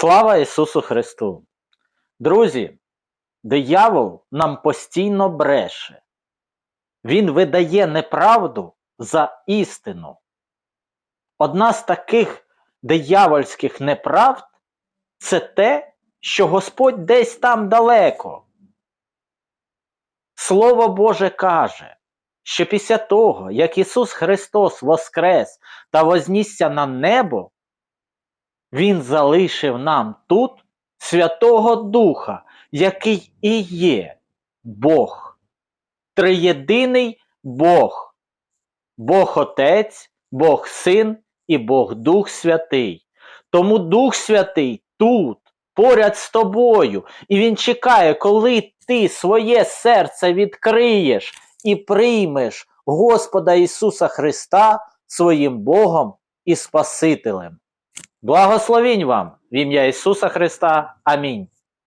Слава Ісусу Христу! Друзі, диявол нам постійно бреше. Він видає неправду за істину. Одна з таких диявольських неправд це те, що Господь десь там далеко. Слово Боже каже, що після того, як Ісус Христос воскрес та вознісся на небо, Він залишив нам тут Святого Духа, який і є Бог, триєдиний Бог, Бог Отець, Бог Син і Бог Дух Святий. Тому Дух Святий тут, поряд з тобою, і Він чекає, коли ти своє серце відкриєш і приймеш Господа Ісуса Христа своїм Богом і Спасителем. Благословінь вам в ім'я Ісуса Христа. Амінь.